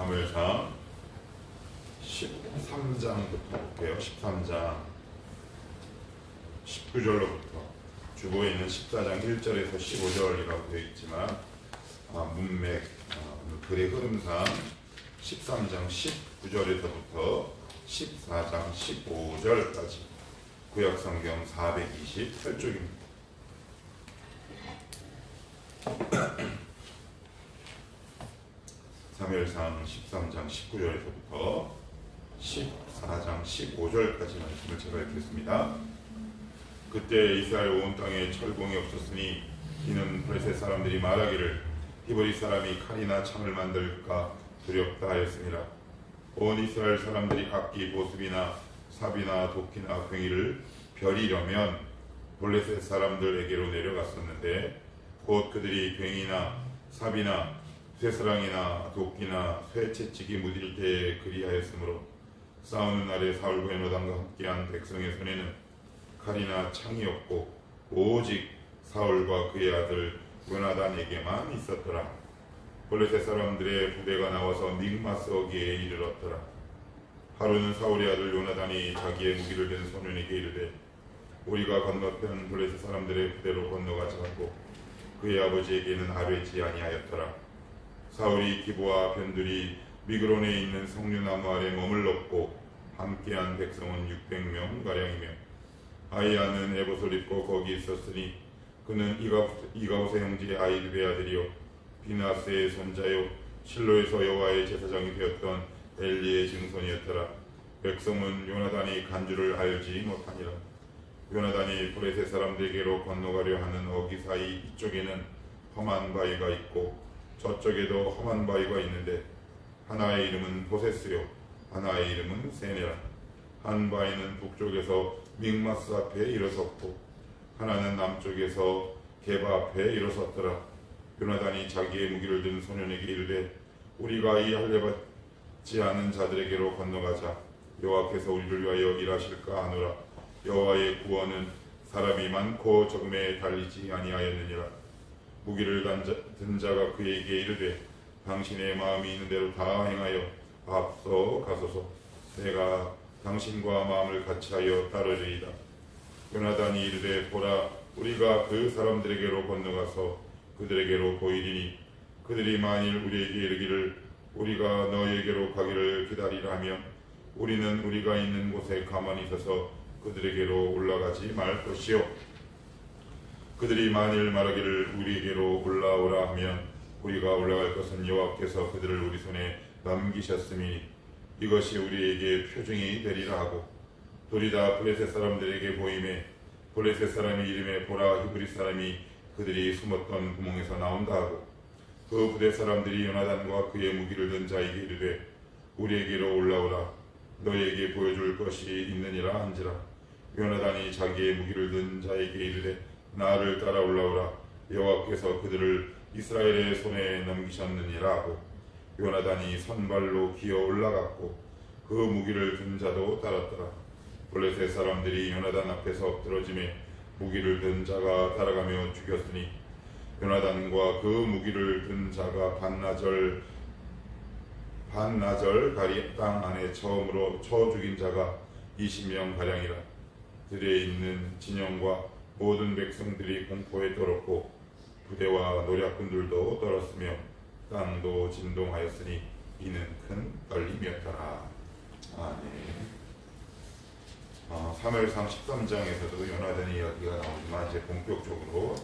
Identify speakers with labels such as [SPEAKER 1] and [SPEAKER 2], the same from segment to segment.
[SPEAKER 1] 사무엘상 13장부터 볼게요. 13장 19절로부터 주보에 있는 14장 1절에서 15절이라고 되어 있지만 아, 문맥 아, 글의 흐름상 13장 19절에서부터 14장 15절까지 구약성경 428쪽입니다. 사무엘상 13장 19절에서부터 14장 15절까지 말씀을 제가 읽겠습니다. 그때 이스라엘 온 땅에 철공이 없었으니 이는 블레셋 사람들이 말하기를 히브리 사람이 칼이나 창을 만들까 두렵다 하였습니다. 온 이스라엘 사람들이 각기 보습이나 삽이나 도끼나 괭이를 벼리려면 블레셋 사람들에게로 내려갔었는데 곧 그들이 괭이나 삽이나 쇠사랑이나 도끼나 쇠채찍이 무딜 때에 그리하였으므로 싸우는 날에 사울과 에노당과 함께한 백성의 손에는 칼이나 창이 없고 오직 사울과 그의 아들 요나단에게만 있었더라. 블레셋 사람들의 부대가 나와서 믹마스 어기에 이르렀더라. 하루는 사울의 아들 요나단이 자기의 무기를 든 소년에게 이르되 우리가 건너편 블레셋 사람들의 부대로 건너가자 하고 그의 아버지에게는 아뢰지 아니하였더라. 사울이 기부와 변들이 미그론에 있는 석류나무 아래 머물렀고 함께한 백성은 600명 가량이며 아이아는 에봇을 입고 거기 있었으니 그는 이가우스 형제 아이드베 아들이요 비나스의 손자요 실로에서 여호와의 제사장이 되었던 엘리의 증손이었더라. 백성은 요나단이 간주를 알지 못하니라. 요나단이 브레셋 사람들에게로 건너가려 하는 어기 사이 이쪽에는 험한 바위가 있고 저쪽에도 험한 바위가 있는데 하나의 이름은 보세스요 하나의 이름은 세네라. 한 바위는 북쪽에서 믹마스 앞에 일어섰고 하나는 남쪽에서 게바 앞에 일어섰더라. 요나단이 자기의 무기를 든 소년에게 이르되 우리가 이 할례받지 않은 자들에게로 건너가자. 여호와께서 우리를 위하여 일하실까 하노라. 여호와의 구원은 사람이 많고 적음에 달리지 아니하였느니라 무기를 든 자가 그에게 이르되 당신의 마음이 있는 대로 다 행하여 앞서 가소서. 내가 당신과 마음을 같이하여 따르리이다. 요나단이 이르되 보라 우리가 그 사람들에게로 건너가서 그들에게로 보이리니 그들이 만일 우리에게 이르기를 우리가 너에게로 가기를 기다리라 하면 우리는 우리가 있는 곳에 가만히 있어서 그들에게로 올라가지 말 것이요 그들이 만일 말하기를 우리에게로 올라오라 하면 우리가 올라갈 것은 여호와께서 그들을 우리 손에 넘기셨으니 이것이 우리에게 표징이 되리라 하고 도리다 블레셋 사람들에게 보임에 블레셋 사람의 이름에 보라 히브리 사람이 그들이 숨었던 구멍에서 나온다 하고 그 부대 사람들이 요나단과 그의 무기를 든 자에게 이르되 우리에게로 올라오라. 너에게 보여줄 것이 있느니라 한지라. 요나단이 자기의 무기를 든 자에게 이르되 나를 따라 올라오라. 여호와께서 그들을 이스라엘의 손에 넘기셨느니라 하고. 요나단이 선발로 기어 올라갔고 그 무기를 든 자도 따랐더라. 블레셋 사람들이 요나단 앞에서 엎드러짐에 무기를 든 자가 따라가며 죽였으니 요나단과 그 무기를 든 자가 반나절 반나절 가리 땅 안에 처음으로 쳐 죽인 자가 20명 가량이라. 들에 있는 진영과 모든 백성들이 공포에 떨었고 부대와 노략군들도 떨었으며 땅도 진동하였으니 이는 큰 떨림이었더라. 아멘. 어, 3월상 13장에서도 연화된 이야기가 나오지만 이제 본격적으로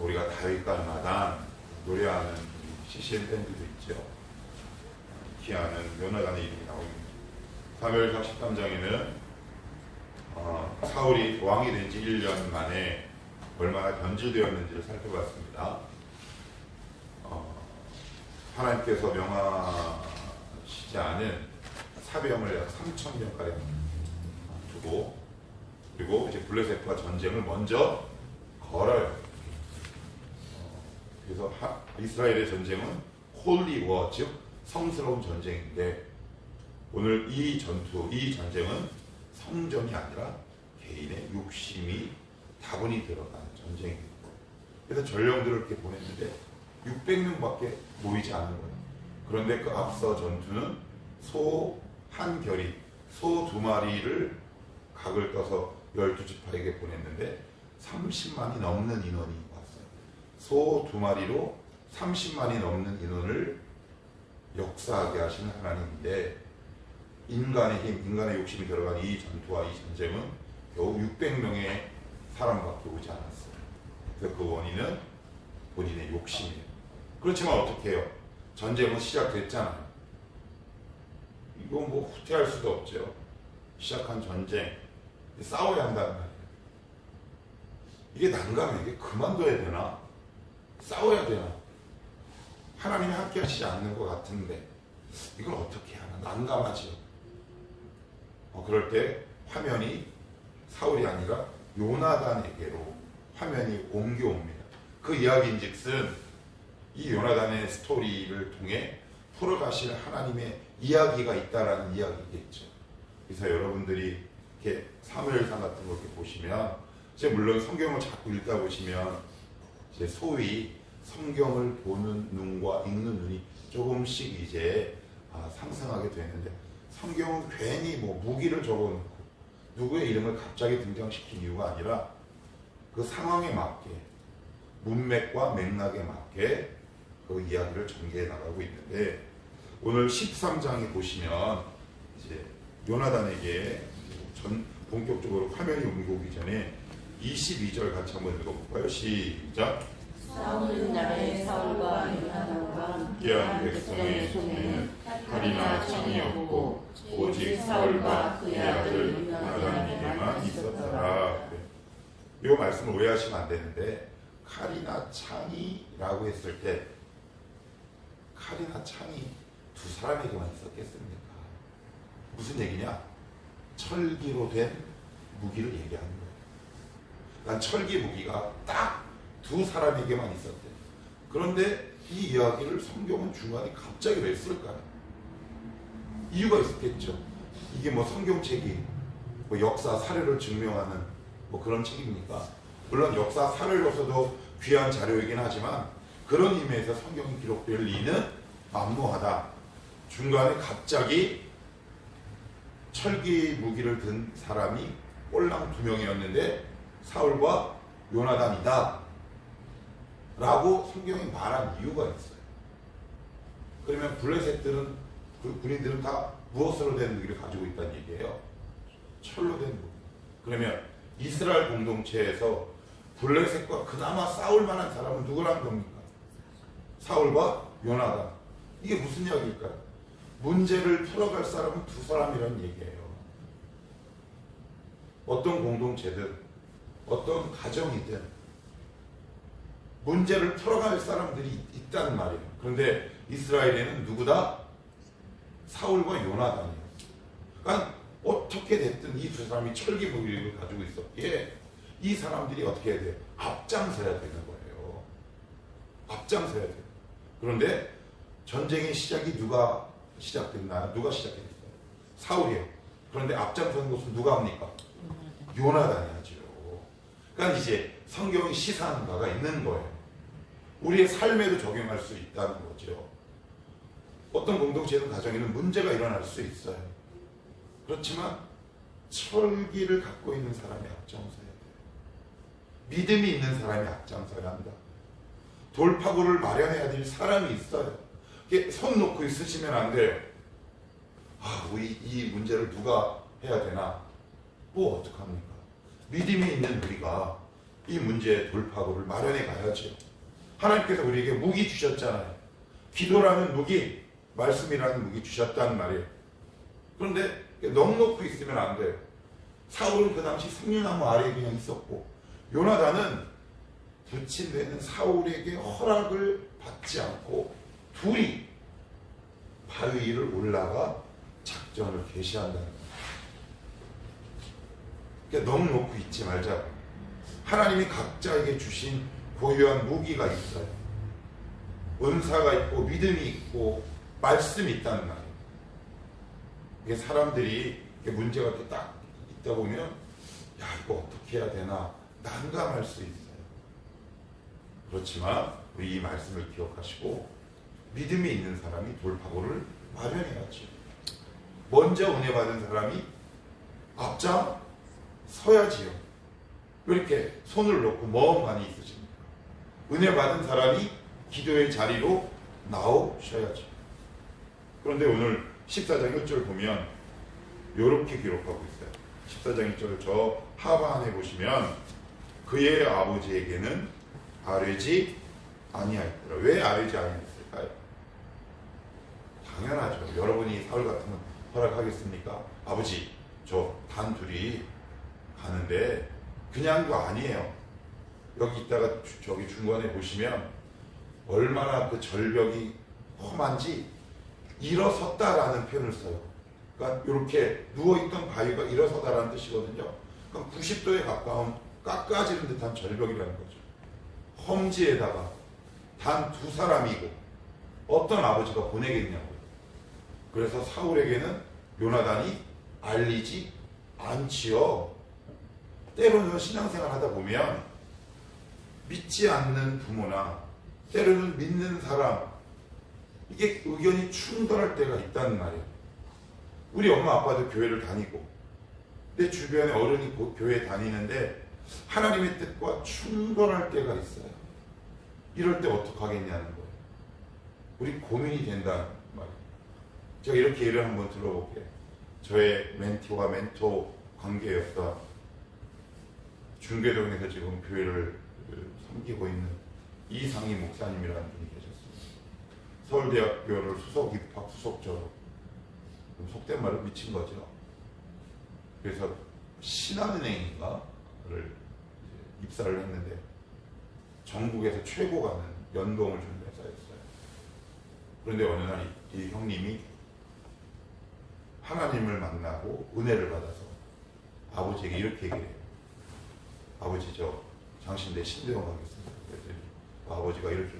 [SPEAKER 1] 우리가 다윗간마다 노래하는 CCM 밴드도 있죠. 기하는 연화단의 이름이 나옵니다. 3월상 13장에는 어, 사울이 왕이 된 지 1년 만에 얼마나 변질되었는지를 살펴봤습니다. 어, 하나님께서 명하시지 않은 사병을 약 3천 명가량 두고 그리고 이제 블레셋과 전쟁을 먼저 걸어요. 어, 그래서 하, 이스라엘의 전쟁은 홀리 워, 즉 성스러운 전쟁인데 오늘 이 전투, 이 전쟁은 성전이 아니라 개인의 욕심이 다분히 들어간 전쟁입니다. 그래서 전령들을 이렇게 보냈는데 600명밖에 모이지 않은 거예요. 그런데 그 앞서 전투는 소 한 결이 소 두 마리를 각을 떠서 열두 지파에게 보냈는데 30만이 넘는 인원이 왔어요. 소 두 마리로 30만이 넘는 인원을 역사하게 하신 하나님인데 인간의 힘, 인간의 욕심이 들어간 이 전투와 이 전쟁은 겨우 600명의 사람밖에 오지 않았어요. 그래서 그 원인은 본인의 욕심이에요. 그렇지만 어떻게 해요? 전쟁은 시작됐잖아요. 이거 뭐 후퇴할 수도 없죠. 시작한 전쟁, 싸워야 한다는 말이에요. 이게 난감해. 이게 그만둬야 되나? 싸워야 되나? 하나님이 함께 하시지 않는 것 같은데, 이걸 어떻게 하나? 난감하죠. 어, 그럴 때 화면이 사울이 아니라 요나단에게로 화면이 옮겨옵니다. 그 이야기인 즉슨 이 요나단의 스토리를 통해 풀어가실 하나님의 이야기가 있다라는 이야기겠죠. 그래서 여러분들이 이렇게 사무엘상 같은 거 이렇게 보시면 이제 물론 성경을 자꾸 읽다 보시면 이제 소위 성경을 보는 눈과 읽는 눈이 조금씩 이제 아, 상승하게 되는데 성경은 괜히 뭐 무기를 적어놓고 누구의 이름을 갑자기 등장시킨 이유가 아니라 그 상황에 맞게 문맥과 맥락에 맞게 그 이야기를 전개해 나가고 있는데 오늘 13장에 보시면 이제 요나단에게 전 본격적으로 화면이 옮기기 전에 22절 같이 한번 읽어볼까요? 시작.
[SPEAKER 2] 싸우는 날에 사울과 요나단과
[SPEAKER 1] 함께한 백성의 손에는 칼이나 창이 없고 오직 사울과 그의 아들 요나단에게만 있었더라. 이 말씀을 오해하시면 안 되는데 칼이나 창이라고 했을 때 칼이나 창이 두 사람에게만 있었겠습니까? 무슨 얘기냐? 철기로 된 무기를 얘기하는 거예요. 난 철기 무기가 딱 두 사람에게만 있었대. 그런데 이 이야기를 성경은 중간에 갑자기 왜 쓸까요? 이유가 있었겠죠. 이게 뭐 성경책이 뭐 역사 사례를 증명하는 뭐 그런 책입니까? 물론 역사 사례로서도 귀한 자료이긴 하지만 그런 의미에서 성경이 기록될 리는 만무하다. 중간에 갑자기 철기 무기를 든 사람이 꼴랑 두 명이었는데 사울과 요나단이다. 라고 성경이 말한 이유가 있어요. 그러면 블레셋들은 그 군인들은 다 무엇으로 된 무기를 가지고 있다는 얘기예요. 철로 된 무기. 그러면 이스라엘 공동체에서 블레셋과 그나마 싸울 만한 사람은 누구란 겁니까? 사울과 요나단. 이게 무슨 이야기일까요? 문제를 풀어갈 사람은 두 사람이라는 얘기예요. 어떤 공동체든 어떤 가정이든 문제를 풀어갈 사람들이 있다는 말이에요. 그런데 이스라엘에는 누구다? 사울과 요나단이에요. 그러니까 어떻게 됐든 이 두 사람이 철기 무기를 가지고 있었기에 이 사람들이 어떻게 해야 돼요? 앞장서야 되는 거예요. 앞장서야 돼요. 그런데 전쟁의 시작이 누가 시작됐나요? 누가 시작했어요? 사울이에요. 그런데 앞장서는 것은 누가 합니까? 요나단이 하죠. 그러니까 이제 성경이 시사하는 바가 있는 거예요. 우리의 삶에도 적용할 수 있다는 거죠. 어떤 공동체든 가정에는 문제가 일어날 수 있어요. 그렇지만 철기를 갖고 있는 사람이 앞장서야 돼요. 믿음이 있는 사람이 앞장서야 한다. 돌파구를 마련해야 될 사람이 있어요. 손 놓고 있으시면 안 돼요. 아, 우리 이 문제를 누가 해야 되나? 뭐 어떡합니까? 믿음이 있는 우리가 이 문제의 돌파구를 마련해 가야죠. 하나님께서 우리에게 무기 주셨잖아요. 기도라는 무기, 말씀이라는 무기 주셨단 말이에요. 그런데 넉넉히 있으면 안 돼요. 사울은 그 당시 생류나무 아래에 그냥 있었고, 요나단은 부친되는 사울에게 허락을 받지 않고 둘이 바위 위를 올라가 작전을 개시한다는 거예요. 그러니까 너무 놓고 있지 말자. 하나님이 각자에게 주신 고유한 무기가 있어요. 은사가 있고 믿음이 있고 말씀이 있다는 말이에요. 이게 사람들이 이게 문제가 딱 있다 보면 야 이거 어떻게 해야 되나 난감할 수 있어요. 그렇지만 우리 이 말씀을 기억하시고 믿음이 있는 사람이 돌파구를 마련해야지. 먼저 은혜 받은 사람이 앞장 서야지요. 왜 이렇게 손을 놓고 멍하니 있으십니까? 은혜 받은 사람이 기도의 자리로 나오셔야죠. 그런데 오늘 14장 1절 보면 이렇게 기록하고 있어요. 14장 1절 저 하반에 보시면 그의 아버지에게는 아뢰지 아니하였더라. 왜 아뢰지 아니했을까요? 당연하죠. 여러분이 사울 같으면 허락하겠습니까? 아버지, 저 단 둘이 가는데 그냥도 아니에요. 여기 있다가 주- 저기 중간에 보시면 얼마나 그 절벽이 험한지 일어섰다라는 표현을 써요. 그러니까 이렇게 누워있던 바위가 일어서다라는 뜻이거든요. 그러니까 90도에 가까운 깎아지는 듯한 절벽이라는 거죠. 험지에다가 단 두 사람이고 어떤 아버지가 보내겠냐고요. 그래서 사울에게는 요나단이 알리지 않지요. 때로는 신앙생활 하다 보면 믿지 않는 부모나 때로는 믿는 사람 이게 의견이 충돌할 때가 있다는 말이에요. 우리 엄마 아빠도 교회를 다니고 내 주변에 어른이 고- 교회 다니는데 하나님의 뜻과 충돌할 때가 있어요. 이럴 때 어떡하겠냐는 거예요. 우리 고민이 된다는 말이에요. 제가 이렇게 예를 한번 들어볼게요. 저의 멘티와 멘토 관계였던 중계동에서 지금 교회를 그 섬기고 있는 이상희 목사님이라는 분이 계셨습니다. 서울대학교를 수석 입학 수석자로 좀 속된 말로 미친 거죠. 그래서 신한은행인가를 입사를 했는데 전국에서 최고 가는 연봉을 준 회사였어요. 그런데 어느 날 이 형님이 하나님을 만나고 은혜를 받아서 아버지에게 이렇게 얘기해요. 아버지 저 당신 내 신대원 가겠습니다. 그랬더니 아버지가 이렇게.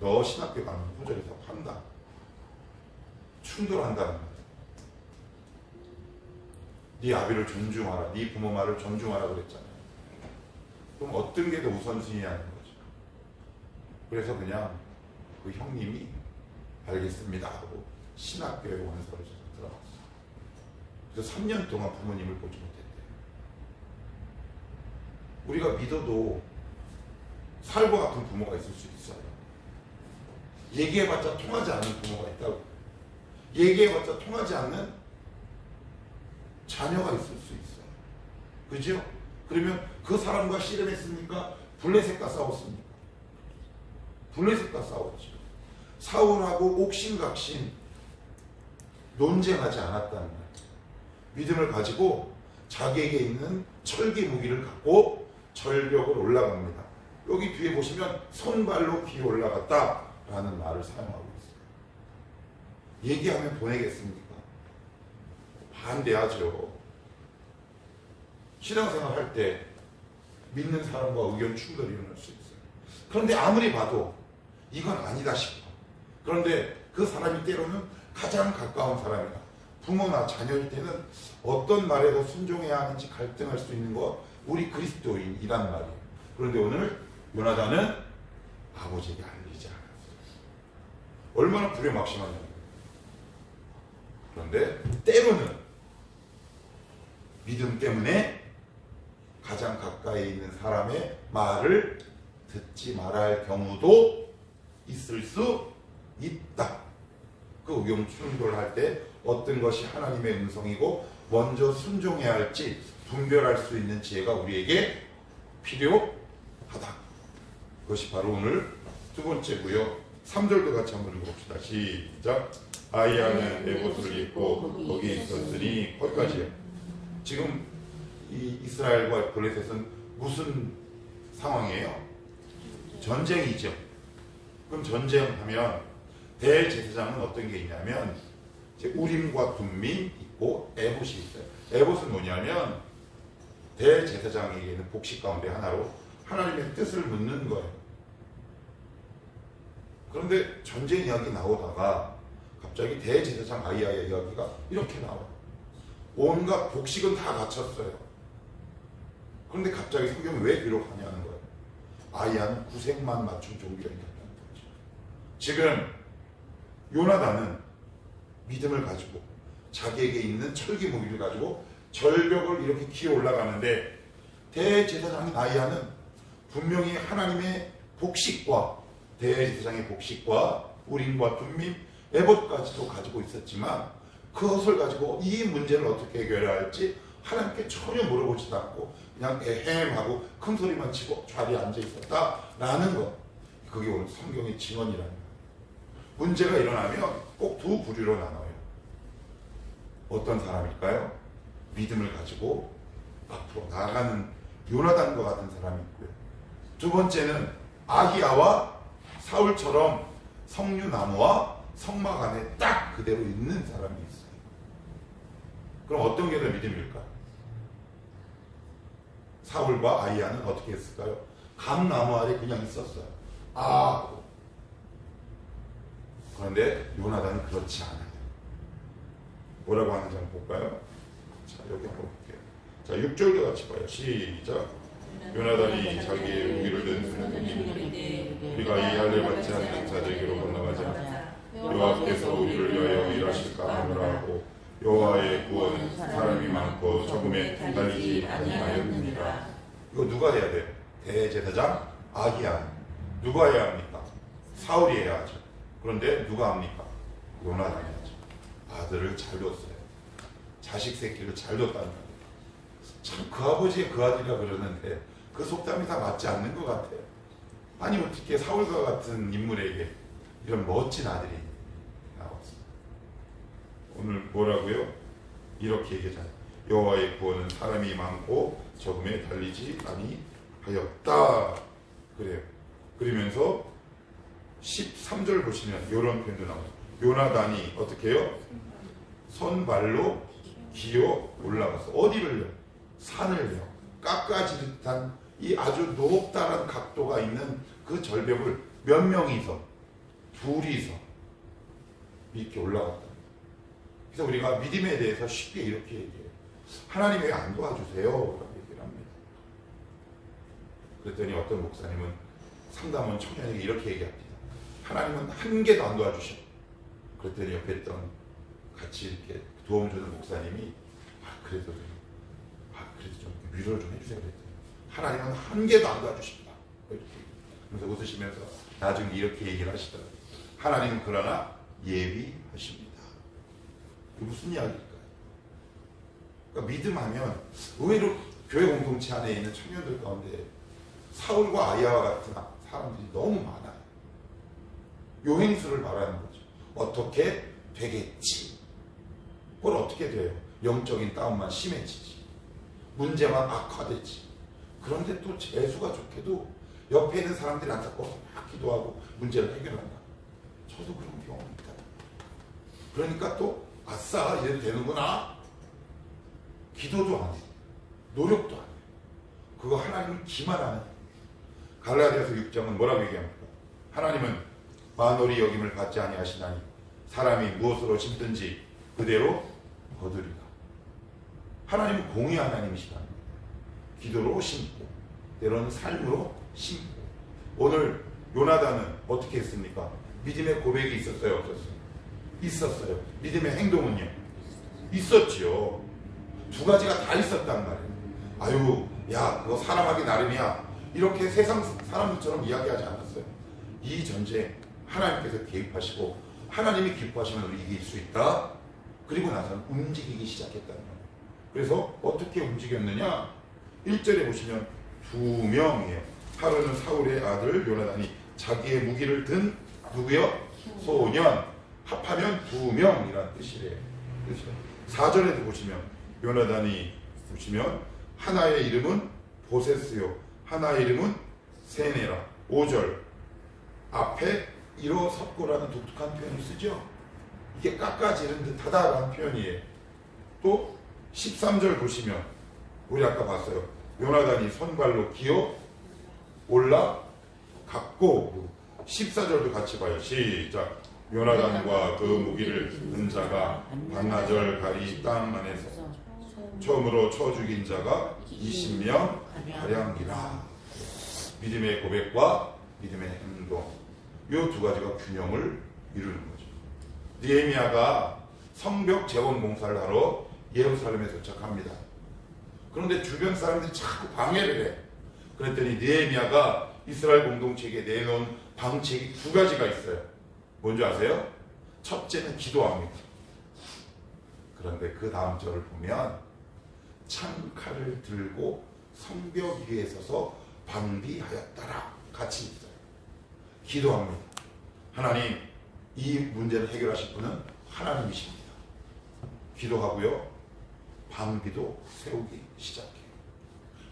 [SPEAKER 1] 너 신학교 가면 호적에서 판다. 충돌한다는 거예요. 네 아비를 존중하라. 네 부모 말을 존중하라 그랬잖아요. 그럼 어떤 게 더 우선순위냐는 거죠. 그래서 그냥 그 형님이 알겠습니다 하고 신학교에 원서를 들어갔어요. 그래서 3년 동안 부모님을 보지 못했대요. 우리가 믿어도 살과 같은 부모가 있을 수 있어요. 얘기해봤자 통하지 않는 부모가 있다고. 얘기해봤자 통하지 않는 자녀가 있을 수 있어요. 그죠? 그러면 그 사람과 씨름했습니까? 블레셋과 싸웠습니까? 블레셋과 싸웠죠. 사울하고 옥신각신 논쟁하지 않았다는 거예요. 믿음을 가지고 자기에게 있는 철기 무기를 갖고 절벽을 올라갑니다. 여기 뒤에 보시면 손발로 기 올라갔다라는 말을 사용하고 있어요. 얘기하면 보내겠습니까? 반대하죠. 신앙생활 할 때 믿는 사람과 의견 충돌이 일어날 수 있어요. 그런데 아무리 봐도 이건 아니다 싶어. 그런데 그 사람이 때로는 가장 가까운 사람이다. 부모나 자녀일 때는 어떤 말에도 순종해야 하는지 갈등할 수 있는 것 우리 그리스도인이란 말이에요. 그런데 오늘 요나단은 아버지에게 알리지 않았어요. 얼마나 불효막심하냐고요. 그런데 때로는 믿음 때문에 가장 가까이 있는 사람의 말을 듣지 말아야 할 경우도 있을 수 있다. 그 의견 충돌할 때 어떤 것이 하나님의 음성이고 먼저 순종해야 할지 분별할 수 있는 지혜가 우리에게 필요하다. 그것이 바로 오늘 두 번째고요. 3절도 같이 한번 읽어봅시다. 시작. 아이야는 내 옷을 입고 거기 있었으니 거기까지요. 지금 이 이스라엘과 블레셋은 무슨 상황이에요? 전쟁이죠. 그럼 전쟁하면 대제사장은 어떤 게 있냐면 우림과 둠민 있고 에봇이 있어요. 에봇은 뭐냐면 대제사장에게는 복식 가운데 하나로 하나님의 뜻을 묻는 거예요. 그런데 전쟁 이야기 나오다가 갑자기 대제사장 아이야의 이야기가 이렇게 나와요. 온갖 복식은 다 갖췄어요. 그런데 갑자기 성경이 왜 기록하냐는 거예요. 아이야는 구색만 맞춘 종교인이었다는 거죠. 지금 요나단은 믿음을 가지고 자기에게 있는 철기 무기를 가지고 절벽을 이렇게 기어 올라가는데 대제사장 나이아는 분명히 하나님의 복식과 대제사장의 복식과 우림과 둠밈, 에봇까지도 가지고 있었지만 그것을 가지고 이 문제를 어떻게 해결해야 할지 하나님께 전혀 물어보지도 않고 그냥 에헴하고 큰 소리만 치고 자리에 앉아 있었다라는 것 그게 오늘 성경의 증언이라는 거예요. 문제가 일어나면 꼭 두 부류로 나눠요. 어떤 사람일까요? 믿음을 가지고 앞으로 나아가는 요나단과 같은 사람이 있고요. 두 번째는 아기야와 사울처럼 성류나무와 성막 안에 딱 그대로 있는 사람이 있어요. 그럼 어떤 게 더 믿음일까? 사울과 아이야는 어떻게 했을까요? 감나무 아래 그냥 있었어요. 아. 그런데 요나단은 그렇지 않아요. 뭐라고 하는지 한번 볼까요? 자, 여기 한번 볼게요. 자, 6절도 같이 봐요. 시작. 요나단이 자기의 무기를 든 우리가 이 할례 받지 않는 자들에게로 건너가자. 여호와께서 우리를 위하여 일하실까 하노라 하고 여호와의 구원은 사람이 많고 적음에 달리지 아니하였느니라. 이거 누가 해야 돼요? 대제사장 아기야. 누가 해야 합니까? 사울이 해야 하죠. 그런데 누가 합니까? 요나단이 하죠. 아들을 잘 뒀어요. 자식 새끼를 잘 뒀다는 거예요. 참그 아버지의 그 아들이라 그러는데 그 속담이 다 맞지 않는 것 같아요. 아니 어떻게 사울과 같은 인물에게 이런 멋진 아들이 나왔어. 오늘 뭐라고요? 이렇게 얘기하잖아요. 여호와의 구원은 사람이 많고 적음에 달리지 아니하였다. 그래요. 그러면서 13절 보시면 이런 표현도 나와요. 요나단이 어떻게 해요? 손발로 기어 올라가서 어디를요? 산을요. 깎아지듯한 이 아주 높다란 각도가 있는 그 절벽을 몇 명이서 둘이서 이렇게 올라갔다. 그래서 우리가 믿음에 대해서 쉽게 이렇게 얘기해요. 하나님 왜안 도와주세요? 얘기를 합니다. 그랬더니 어떤 목사님은 상담원 청년에게 이렇게 얘기합니다. 하나님은 한 개도 안 도와주셔. 그랬더니 옆에 있던 같이 이렇게 도움 주는 목사님이 아 그래도 좀, 아 그래도 좀 위로를 좀 해주세요 그랬더니 하나님은 한 개도 안 도와주신다. 그래서 웃으시면서 나중에 이렇게 얘기를 하시더라고요. 하나님은 그러나 예비하십니다. 무슨 이야기일까요? 그러니까 믿음하면 의외로 교회 공동체 안에 있는 청년들 가운데 사울과 아이야와 같은 사람들이 너무 많아요. 요행수를 말하는 거죠. 어떻게 되겠지. 그걸 어떻게 돼요? 영적인 다운만 심해지지. 문제만 악화되지. 그런데 또 재수가 좋게도 옆에 있는 사람들이 안타까워서 막 기도하고 문제를 해결한다. 저도 그런 경험이 있다. 그러니까 또 아싸 이래도 되는구나. 기도도 안 해. 노력도 안 해. 그거 하나님을 기만하는. 갈라디아서 6장은 뭐라고 얘기합니까? 하나님은 만월이 여김을 받지 아니하시나니 사람이 무엇으로 심든지 그대로 거두리라. 하나님은 공의 하나님이시다. 기도로 심고 때로는 삶으로 심고 오늘 요나단은 어떻게 했습니까? 믿음의 고백이 있었어요, 없었어요? 있었어요. 믿음의 행동은요? 있었지요. 두 가지가 다 있었단 말이에요. 아유, 야, 그거 사람하기 나름이야. 이렇게 세상 사람들처럼 이야기하지 않았어요. 이 전쟁 하나님께서 개입하시고 하나님이 기뻐하시면 우리 이길 수 있다. 그리고 나서는 움직이기 시작했다는 거예요. 그래서 어떻게 움직였느냐? 1절에 보시면 두 명이에요. 하루는 사울의 아들 요나단이 자기의 무기를 든 누구요? 소년. 합하면 두 명이라는 뜻이래요. 그렇죠? 4절에도 보시면 요나단이 보시면 하나의 이름은 보세스요. 하나의 이름은 세네라. 5절 앞에 일어섰고라는 독특한 표현을 쓰죠. 이게 깎아지른 듯하다라는 표현이에요. 또 13절 보시면 우리 아까 봤어요. 요나단이 손발로 기어 올라 갔고 14절도 같이 봐요. 시작. 요나단과 그 무기를 든 자가 반나절 가리 땅 안에서 처음으로 쳐 죽인 자가 20명 가량이라. 믿음의 고백과 믿음의 행동 이 두 가지가 균형을 이루는 거죠. 느헤미야가 성벽 재원 공사를 하러 예루살렘에 도착합니다. 그런데 주변 사람들이 자꾸 방해를 해. 그랬더니 느헤미야가 이스라엘 공동체에게 내놓은 방책이 두 가지가 있어요. 뭔지 아세요? 첫째는 기도합니다. 그런데 그 다음 절을 보면 창칼을 들고 성벽 위에 서서 방비하였더라 같이 있어요. 기도합니다. 하나님 이 문제를 해결하실 분은 하나님이십니다. 기도하고요. 방비도 세우기 시작해요.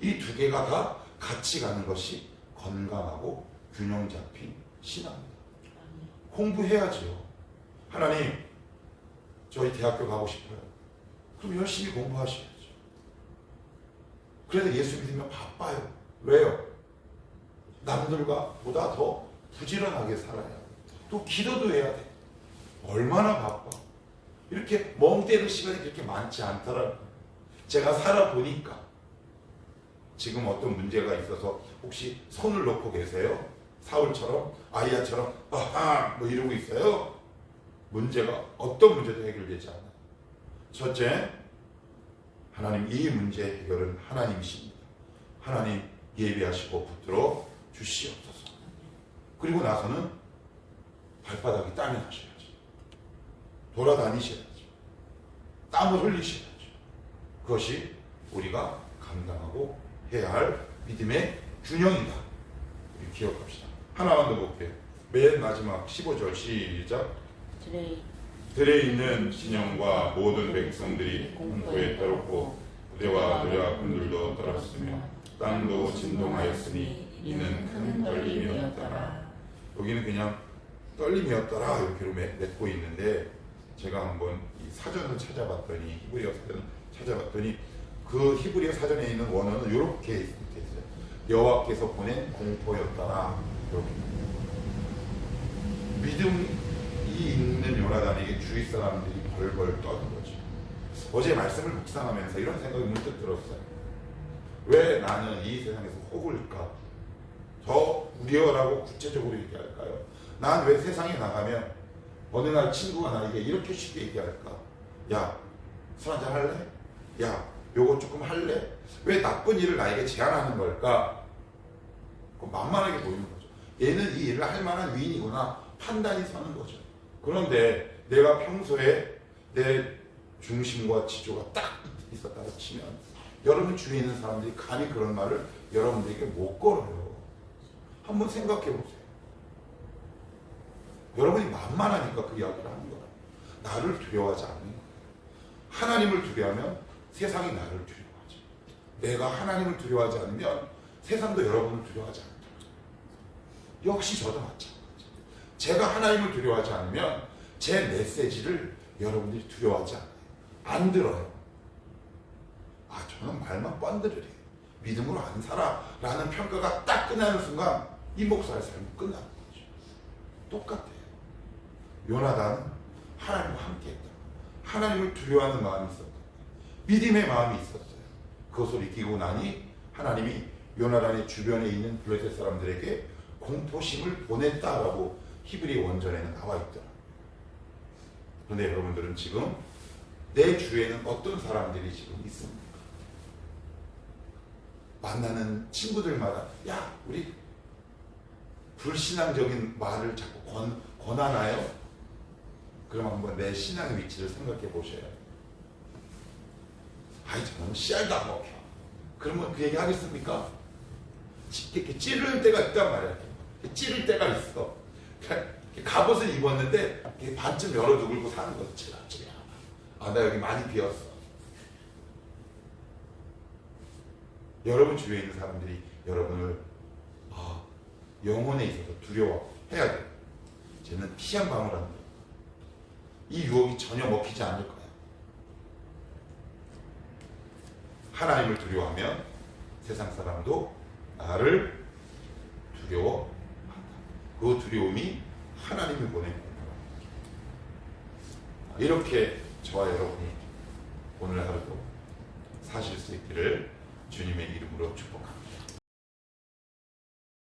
[SPEAKER 1] 이 두 개가 다 같이 가는 것이 건강하고 균형 잡힌 신앙입니다. 공부해야죠. 하나님, 저희 대학교 가고 싶어요. 그럼 열심히 공부하셔야죠. 그래도 예수 믿으면 바빠요. 왜요? 남들과 보다 더 부지런하게 살아야 돼. 또 기도도 해야 돼. 얼마나 바빠. 이렇게 멍 때릴 시간이 그렇게 많지 않더라고요. 제가 살아보니까 지금 어떤 문제가 있어서 혹시 손을 놓고 계세요? 사울처럼 아이야처럼 아하 뭐 이러고 있어요? 문제가 어떤 문제도 해결되지 않아요. 첫째, 하나님 이 문제 해결은 하나님이십니다. 하나님 예비하시고 붙들어 주시옵소서. 그리고 나서는 발바닥이 땀이 나셔야죠. 돌아다니셔야죠. 땀을 흘리셔야죠. 그것이 우리가 감당하고 해야 할 믿음의 균형이다. 우리 기억합시다. 하나만 더 볼게요. 맨 마지막 15절 시작.
[SPEAKER 2] 들에
[SPEAKER 1] 들에 있는 진영과 모든 백성들이 공포에 떨었고 부대와 노략군들도 떨었으며 땅도 진동하였으니 이는 큰 떨림이었더라. 여기는 그냥 떨림이었더라 이렇게 맺- 맺고 있는데 제가 한번 이 사전을 찾아봤더니 히브리어 사전을 찾아봤더니 그 히브리어 사전에 있는 원어는 이렇게 있어요. 여호와께서 보낸 공포였더라. 이렇게 믿음이 있는 요나단에게 주위 사람들이 벌벌 떠는 거죠. 어제 말씀을 묵상하면서 이런 생각이 문득 들었어요. 왜 나는 이 세상에서 혹을까? 더 우려라고 구체적으로 얘기할까요? 난 왜 세상에 나가면 어느 날 친구가 나에게 이렇게 쉽게 얘기할까? 야, 술 한잔 할래? 야, 요거 조금 할래? 왜 나쁜 일을 나에게 제안하는 걸까? 그 만만하게 보이는 거죠. 얘는 이 일을 할 만한 위인이구나 판단이 서는 거죠. 그런데 내가 평소에 내 중심과 지조가 딱 있었다고 치면 여러분 주위에 있는 사람들이 감히 그런 말을 여러분들에게 못 걸어요. 한번 생각해 보세요. 여러분이 만만하니까 그 이야기를 하는 거다. 나를 두려워하지 않는 거야. 하나님을 두려워하면 세상이 나를 두려워하죠. 내가 하나님을 두려워하지 않으면 세상도 여러분을 두려워하지 않는다. 역시 저도 마찬가지. 제가 하나님을 두려워하지 않으면 제 메시지를 여러분들이 두려워하지 않아요. 안 들어요. 아, 저는 말만 뻔들으래. 믿음으로 안 살아. 라는 평가가 딱 끝나는 순간 이 목사의 삶이 끝나는 거죠. 똑같아요. 요나단은 하나님과 함께 했다. 하나님을 두려워하는 마음이 있었다. 믿음의 마음이 있었어요. 그것을 이기고 나니 하나님이 요나단의 주변에 있는 블레셋 사람들에게 공포심을 보냈다라고 히브리 원전에는 나와 있더라. 그런데 여러분들은 지금 내 주위에는 어떤 사람들이 지금 있습니까? 만나는 친구들마다 야 우리 불신앙적인 말을 자꾸 권, 권하나요? 그럼 한번 내 신앙의 위치를 생각해 보셔야 돼요. 아이 저는 씨알도 안 먹혀. 그러면 그 얘기 하겠습니까? 찌- 이렇게 찌를 때가 있단 말이야. 찌를 때가 있어. 갑옷을 입었는데 반쯤 열어두고 고 사는 거지. 찌라. 아나 여기 많이 비었어. 여러분 주위에 있는 사람들이 여러분을 아, 영혼에 있어서 두려워해야 돼. 쟤는 피 한 방울 안 돼. 이 유혹이 전혀 먹히지 않을 거야. 하나님을 두려워하면 세상 사람도 나를 두려워한다. 그 두려움이 하나님이 보낸 거다. 이렇게 저와 여러분이 오늘 하루도 사실 수 있기를 주님의 이름으로 축복합니다.